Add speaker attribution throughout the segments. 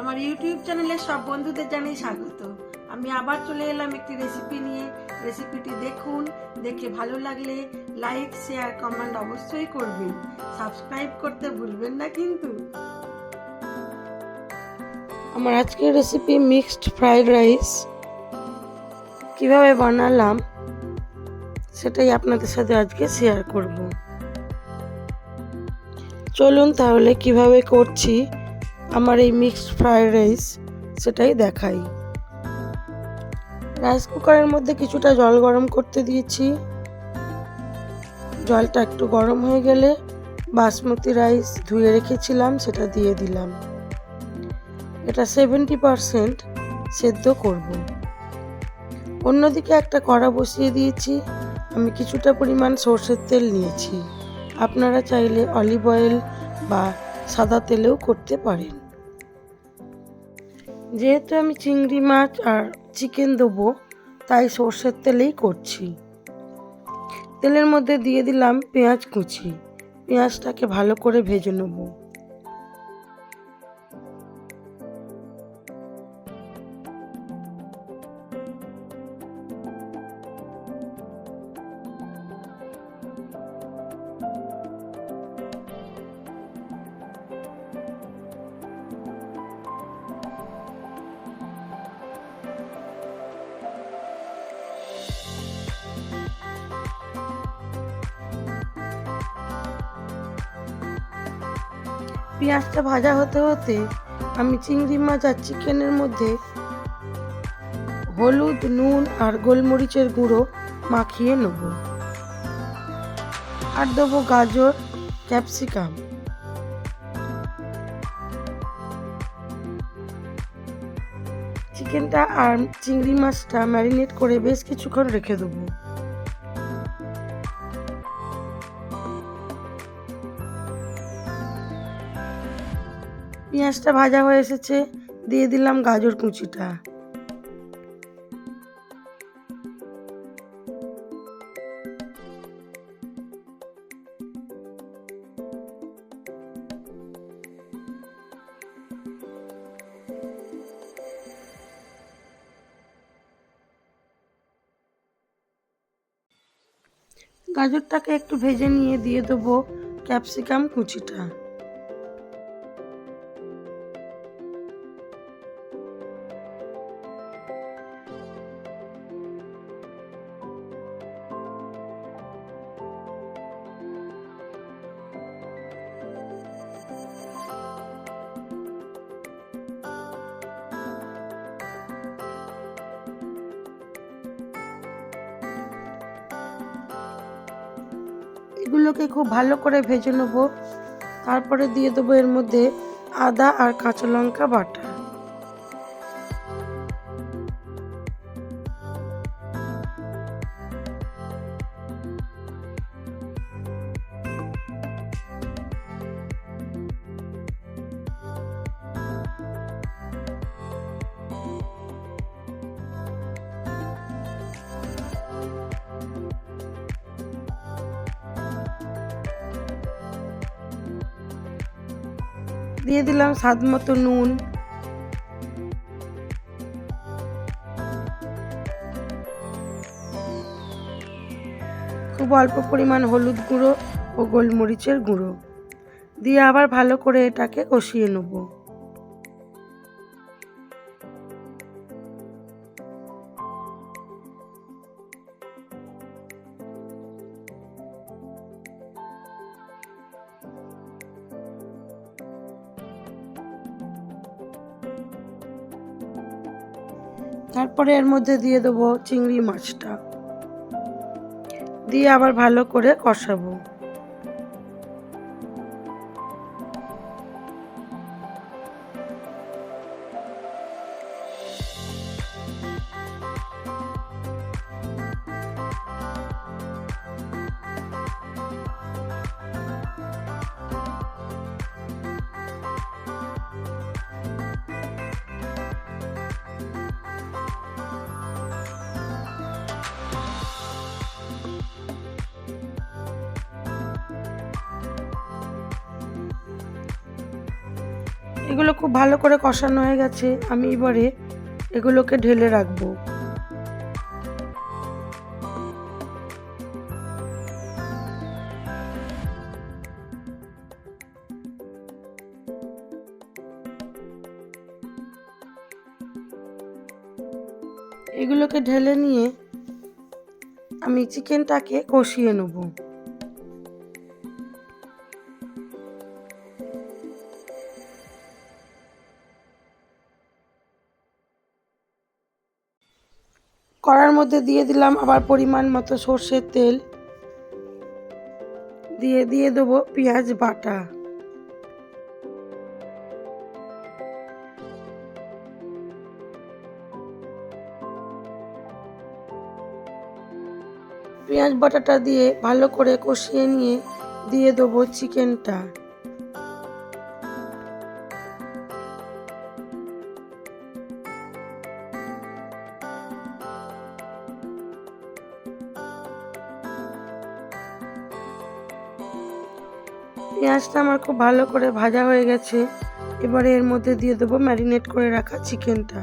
Speaker 1: আমার ইউটিউব চ্যানেলে সব বন্ধুদের জানাই স্বাগত। আমি আবার চলে এলাম একটি রেসিপি নিয়ে। রেসিপিটি দেখুন, দেখে ভালো লাগলে লাইক শেয়ার কমেন্ট অবশ্যই করবেন। সাবস্ক্রাইব করতে ভুলবেন না কিন্তু। আমার আজকের রেসিপি মিক্সড ফ্রাইড রাইস কীভাবে বানালাম, সেটাই আপনাদের সাথে আজকে শেয়ার করব। চলুন তাহলে কীভাবে করছি আমার এই মিক্সড ফ্রায়েড রাইস সেটাই দেখাই। রাইস কুকারের মধ্যে কিছুটা জল গরম করতে দিয়েছি। জলটা একটু গরম হয়ে গেলে বাসমতি রাইস ধুয়ে রেখেছিলাম, সেটা দিয়ে দিলাম। এটা সেভেন্টি পারসেন্ট সেদ্ধ করব। অন্যদিকে একটা কড়া বসিয়ে দিয়েছি। আমি কিছুটা পরিমাণ সর্ষের তেল নিয়েছি। আপনারা চাইলে অলিভ অয়েল বা সাদা তেলেও করতে পারেন। যেহেতু আমি চিংড়ি মাছ আর চিকেন দেবো, তাই সর্ষের তেলেই করছি। তেলের মধ্যে দিয়ে দিলাম পেঁয়াজ কুচি। পেঁয়াজটাকে ভালো করে ভেজে নেব। পেঁয়াজটা ভাজা হতে হতে আমি চিংড়ি মাছ আর চিকেনের মধ্যে হলুদ, নুন আর গোলমরিচের গুঁড়ো মাখিয়ে নেব। আর দেবো গাজর, ক্যাপসিকাম। চিকেনটা আর চিংড়ি মাছটা ম্যারিনেট করে বেশ কিছুক্ষণ রেখে দেবো। পেঁয়াজটা ভাজা হয়ে এসেছে, দিয়ে দিলাম গাজর কুচিটা। গাজরটাকে একটু ভেজে নিয়ে দিয়ে দেবো ক্যাপসিকাম কুচিটা। এগুলোকে খুব ভালো করে ভেজে নেব। তারপরে দিয়ে দেবো এর মধ্যে আদা আর কাঁচা লঙ্কা বাটা। দিয়ে দিলাম স্বাদ মতো নুন। খুব অল্প পরিমাণ হলুদ গুঁড়ো ও গোলমরিচের গুঁড়ো। দিয়ে আবার ভালো করে এটাকে কষিয়ে নেব। তারপরে এর মধ্যে দিয়ে দেবো চিংড়ি মাছটা। দিয়ে আবার ভালো করে কষাবো। এগুলো খুব ভালো করে কষানো হয়ে গেছে। আমি এবারে এগুলোকে ঢেলে রাখব। এগুলোকে ঢেলে নিয়ে আমি চিকেনটাকে কষিয়ে নেব। মধ্যে দিয়ে দিলাম, আবার পরিমাণ মতো সর্ষের তেল। দিয়ে দিয়ে দেবো পেঁয়াজ বাটা। পেঁয়াজ বাটাটা দিয়ে ভালো করে কষিয়ে নিয়ে দিয়ে দেবো চিকেনটা। পেঁয়াজটা আমার খুব ভালো করে ভাজা হয়ে গেছে। এবারে এর মধ্যে দিয়ে দেবো ম্যারিনেট করে রাখা চিকেনটা।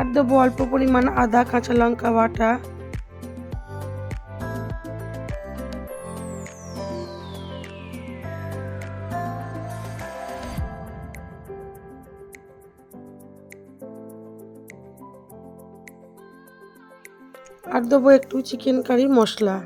Speaker 1: আর দেবো অল্প পরিমাণ আদা কাঁচা লঙ্কা বাটা। আর দেবো একটু চিকেন কারি মশলা।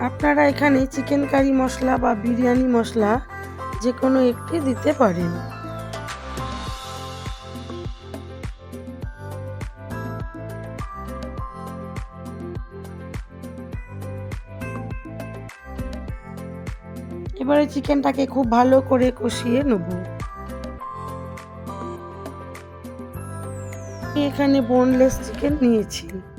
Speaker 1: আপনারা এখানে চিকেন কারি মশলা বা বিরিয়ানি মশলা যে কোনো একটি দিতে পারেন। এবারে চিকেনটাকে খুব ভালো করে কষিয়ে নেব। এখানে বোনলেস চিকেন নিয়েছি।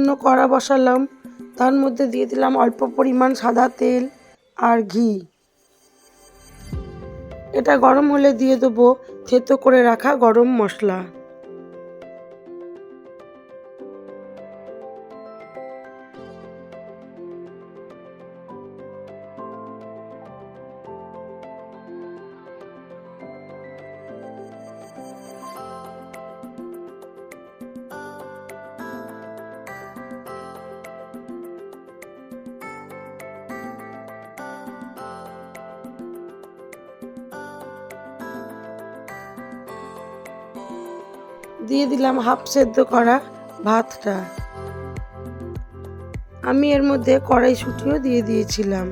Speaker 1: অন্য কড়া বসালাম। তার মধ্যে দিয়ে দিলাম অল্প পরিমাণ সাদা তেল আর ঘি। এটা গরম হলে দিয়ে দেবো থেতো করে রাখা গরম মশলা। দিয়ে দিলাম হাফ সেদ্ধ করা ভাতটা। আমি এর মধ্যে কড়াইশুঁটিও দিয়ে দিয়েছিলাম।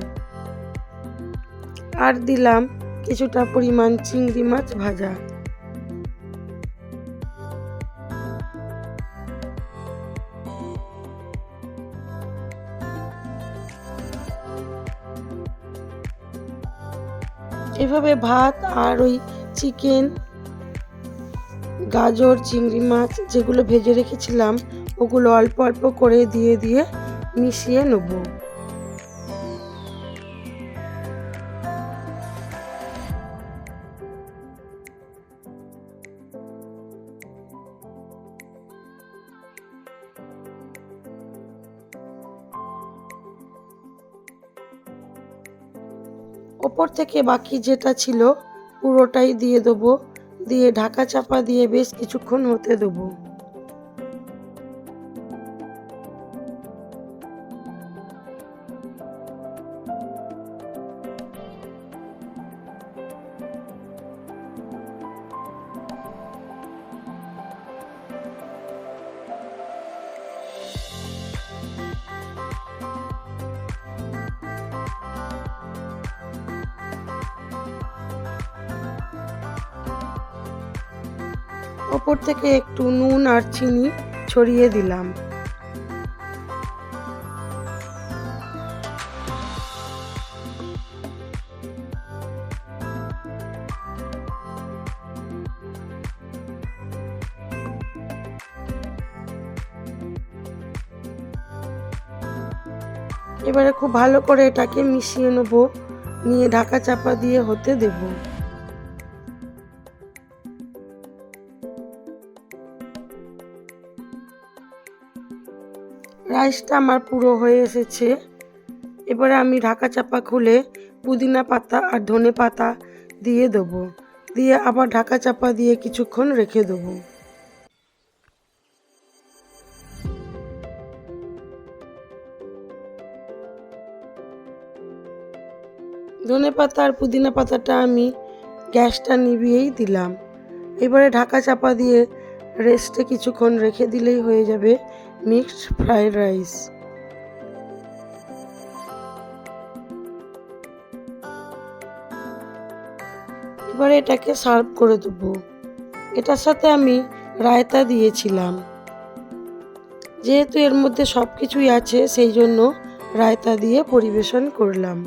Speaker 1: আর দিলাম কিছুটা পরিমাণ চিংড়ি মাছ ভাজা। এভাবে ভাত আর ওই চিকেন গাজর, চিংড়ি মাছ যেগুলো ভেজে রেখেছিলাম, ওগুলো অল্প অল্প করে দিয়ে দিয়ে মিশিয়ে নেব। ওপর থেকে বাকি যেটা ছিল, পুরোটাই দিয়ে দেবো। দিয়ে ঢাকা চাপা দিয়ে বেশ কিছুক্ষণ হতে দেবো। ওপর থেকে একটু নুন আর চিনি ছড়িয়ে দিলাম। এবারে খুব ভালো করে এটাকে মিশিয়ে নেব। নিয়ে ঢাকা চাপা দিয়ে হতে দেবো। রাইসটা আমার পুরো হয়ে এসেছে। এবারে আমি ঢাকা চাপা খুলে পুদিনা পাতা আর ধনে পাতা দিয়ে দেবো। দিয়ে আবার ঢাকা চাপা দিয়ে কিছুক্ষণ রেখে দেবো। ধনে পাতা আর পুদিনা পাতাটা আমি গ্যাসটা নিভিয়েই দিলাম। এবারে ঢাকা চাপা দিয়ে রেস্টে কিছুক্ষণ রেখে দিলেই হয়ে যাবে। Mixed fried rice. এবারে এটাকে সার্ভ করে দেবো। এটার সাথে আমি রায়তা দিয়েছিলাম। যেহেতু এর মধ্যে সব কিছুই আছে, সেই জন্য রায়তা দিয়ে পরিবেশন করলাম।